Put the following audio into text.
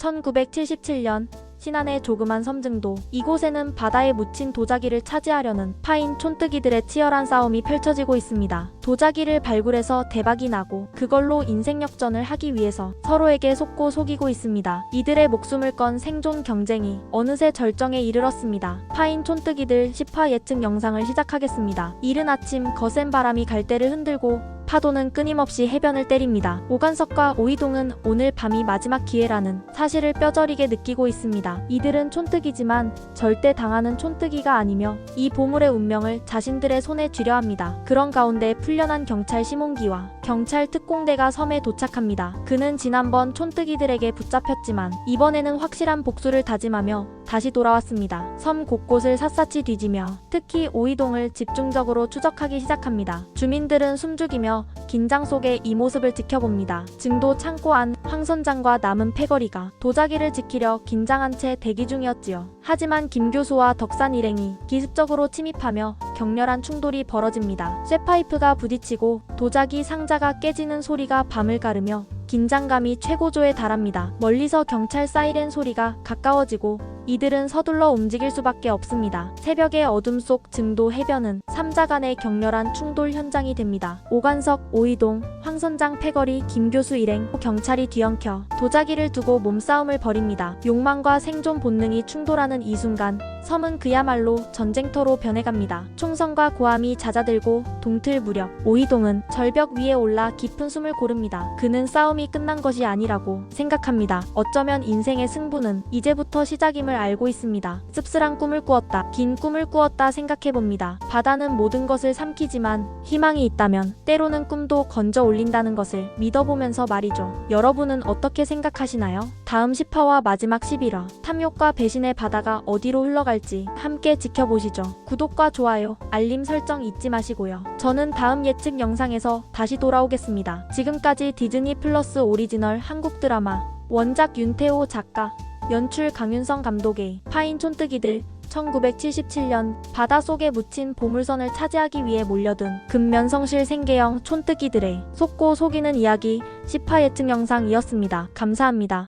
1977년 신안의 조그만 섬증도 이곳에는 바다에 묻힌 도자기를 차지하려는 파인 촌뜨기들의 치열한 싸움이 펼쳐지고 있습니다. 도자기를 발굴해서 대박이 나고 그걸로 인생 역전을 하기 위해서 서로에게 속고 속이고 있습니다. 이들의 목숨을 건 생존 경쟁이 어느새 절정에 이르렀습니다. 파인 촌뜨기들 10화 예측 영상을 시작하겠습니다. 이른 아침 거센 바람이 갈대를 흔들고 파도는 끊임없이 해변을 때립니다. 오간석과 오이동은 오늘 밤이 마지막 기회라는 사실을 뼈저리게 느끼고 있습니다. 이들은 촌뜨기지만 절대 당하는 촌뜨기가 아니며 이 보물의 운명을 자신들의 손에 쥐려 합니다. 그런 가운데 풀려난 경찰 시몬기와 경찰 특공대가 섬에 도착합니다. 그는 지난번 촌뜨기들에게 붙잡혔지만 이번에는 확실한 복수를 다짐하며 다시 돌아왔습니다. 섬 곳곳을 샅샅이 뒤지며 특히 오이동을 집중적으로 추적하기 시작합니다. 주민들은 숨죽이며 긴장 속에 이 모습을 지켜봅니다. 증도 창고 안 황선장과 남은 패거리가 도자기를 지키려 긴장한 채 대기 중이었지요. 하지만 김 교수와 덕산 일행이 기습적으로 침입하며 격렬한 충돌이 벌어집니다. 쇠파이프가 부딪히고 도자기 상자가 깨지는 소리가 밤을 가르며 긴장감이 최고조에 달합니다. 멀리서 경찰 사이렌 소리가 가까워지고 이들은 서둘러 움직일 수밖에 없습니다. 새벽의 어둠 속 증도 해변은 삼자 간의 격렬한 충돌 현장이 됩니다. 오관석, 오이동, 황선장 패거리, 김교수 일행, 경찰이 뒤엉켜 도자기를 두고 몸싸움을 벌입니다. 욕망과 생존 본능이 충돌하는 이 순간 섬은 그야말로 전쟁터로 변해갑니다. 총성과 고함이 잦아들고 동틀 무렵 오이동은 절벽 위에 올라 깊은 숨을 고릅니다. 그는 싸움이 끝난 것이 아니라고 생각합니다. 어쩌면 인생의 승부는 이제부터 시작임을 알고 있습니다. 씁쓸한 꿈을 꾸었다. 긴 꿈을 꾸었다 생각해봅니다. 바다는 모든 것을 삼키지만 희망이 있다면 때로는 꿈도 건져 올린다는 것을 믿어보면서 말이죠. 여러분은 어떻게 생각하시나요? 다음 10화와 마지막 11화 탐욕과 배신의 바다가 어디로 흘러갈지 함께 지켜보시죠. 구독과 좋아요, 알림 설정 잊지 마시고요. 저는 다음 예측 영상에서 다시 돌아오겠습니다. 지금까지 디즈니 플러스 오리지널 한국 드라마 원작 윤태호 작가 연출 강윤성 감독의 파인 촌뜨기들 1977년 바닷속에 묻힌 보물선을 차지하기 위해 몰려든 근면성실 생계형 촌뜨기들의 속고 속이는 이야기 10화 예측 영상이었습니다. 감사합니다.